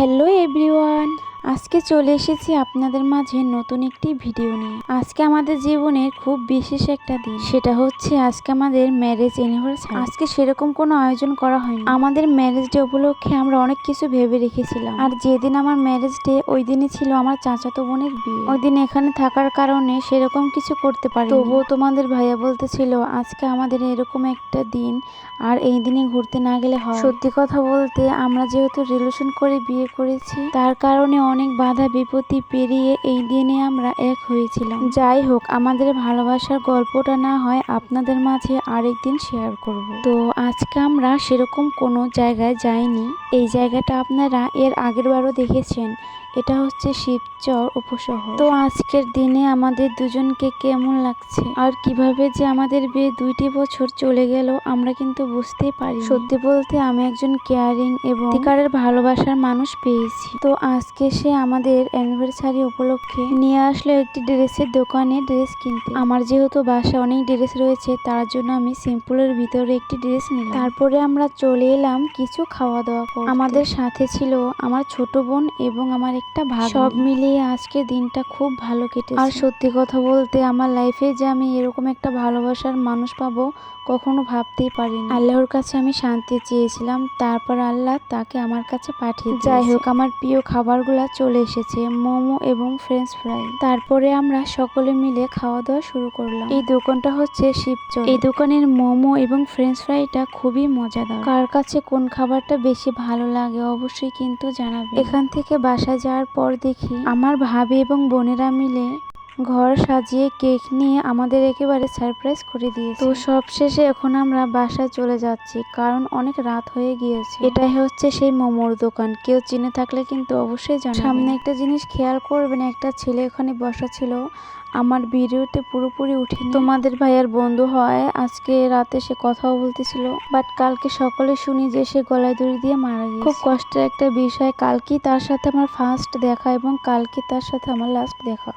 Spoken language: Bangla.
হ্যালো এভরিওয়ান আজকে চলে এসেছি আপনাদের মাঝে নতুন একটি ভিডিও নিয়ে। আজকে আমাদের জীবনের খুব বিশেষ একটা দিন। সেটা হচ্ছে আজকে আমাদের ম্যারেজ অ্যানিভার্সারি আজকে সেরকম কোনো আয়োজন করা হয়নি। আমাদের ম্যারেজ ডে উপলক্ষে আমরা অনেক কিছু ভেবে রেখেছিলাম। আর যেদিন আমার ম্যারেজ ডে ওই দিনই ছিল আমার চাচাতো বোনের বিয়ে। ওই দিন এখানে থাকার কারণে সেরকম কিছু করতে পারি তবুও তোমাদের ভাইয়া বলতেছিল, আজকে আমাদের এরকম একটা দিন, আর এই দিনে ঘুরতে না গেলে হয় সত্যি কথা বলতে, আমরা যেহেতু রিলেশন করে বিয়ে করেছি, তার কারণে অনেক বাধা বিপত্তি পেরিয়ে এই দিনে আমরা এক হয়েছিলাম। যাই হোক, আমাদের ভালোবাসার গল্পটা না হয় আপনাদের মাঝে আরেকদিন শেয়ার করব। তো আজকে আমরা সেরকম কোনো জায়গায় যাইনি। এই জায়গাটা আপনারা এর আগের বারও দেখেছেন। এটা হচ্ছে শিবচর উপশহর। তো আজকের দিনে আমাদের দুজনকে কেমন লাগছে? আর কীভাবে যে আমাদের বিয়ে দুইটি বছর চলে গেল, আমরা কিন্তু বুঝতেই পারি সত্যি বলতে আমি একজন কেয়ারিং এবং সত্যিকারের ভালোবাসার মানুষ পেয়েছি। তো আজকে সে আমাদের অ্যানিভার্সারি উপলক্ষে নিয়ে আসলো একটি ড্রেসের দোকানে ড্রেস কিনতে। আমার যেহেতু বাসায় অনেক ড্রেস রয়েছে, তার জন্য আমি সিম্পলের ভিতরে একটি ড্রেস নিলাম। তারপরে আমরা চলে এলাম কিছু খাওয়া দাওয়া আমাদের সাথে ছিল আমার ছোট বোন এবং আমার একটা ভাগ সব মিলিয়ে আজকের দিনটা খুব ভালো কেটেছে। আর সত্যি কথা বলতে আমার লাইফে যে আমি এরকম একটা ভালোবাসার মানুষ পাবো কখনো ভাবতেই পারিনি। আল্লাহর কাছে আমি শান্তি চেয়েছিলাম তারপর আল্লাহ তাকে আমার কাছে পাঠিয়ে যাই হোক আমার প্রিয় খাবারগুলো চলে এসেছে মোমো এবং ফ্রেঞ্চ ফ্রাই তারপরে আমরা সকলে মিলে খাওয়া দাওয়া শুরু করলাম। এই দোকানটা হচ্ছে শিবচর। এই দোকানের মোমো এবং ফ্রেঞ্চ ফ্রাইটা খুবই মজাদার। কার কাছে কোন খাবারটা বেশি ভালো লাগে অবশ্যই কিন্তু জানাবে এখান থেকে বাসায় যাওয়ার পর দেখি আমার ভাবি এবং বোনেরা মিলে ঘর সাজিয়ে কেক নিয়ে আমাদের একেবারে সারপ্রাইজ করে দিয়েছে। তো সব শেষে এখন আমরা বাসায় চলে যাচ্ছি কারণ অনেক রাত হয়ে গিয়েছে। এটাই হচ্ছে সেই মোমোর দোকান। কেউ চিনে থাকলে কিন্তু অবশ্যই জানাবেন। সামনে একটা জিনিস খেয়াল করবেন একটা ছেলে ওখানে বসা ছিল। আমার ভিডিওতে পুরোপুরি উঠে তোমাদের ভাইয়ার বন্ধু হয় আজকে রাতে সে কথাও বলতেছিল। বাট কালকে সকলে শুনি যে সে গলায় দড়ি দিয়ে মারা গেছে খুব কষ্টের একটা বিষয়। কালকেই তার সাথে আমার ফার্স্ট দেখা এবং কালকে তার সাথে আমার লাস্ট দেখা।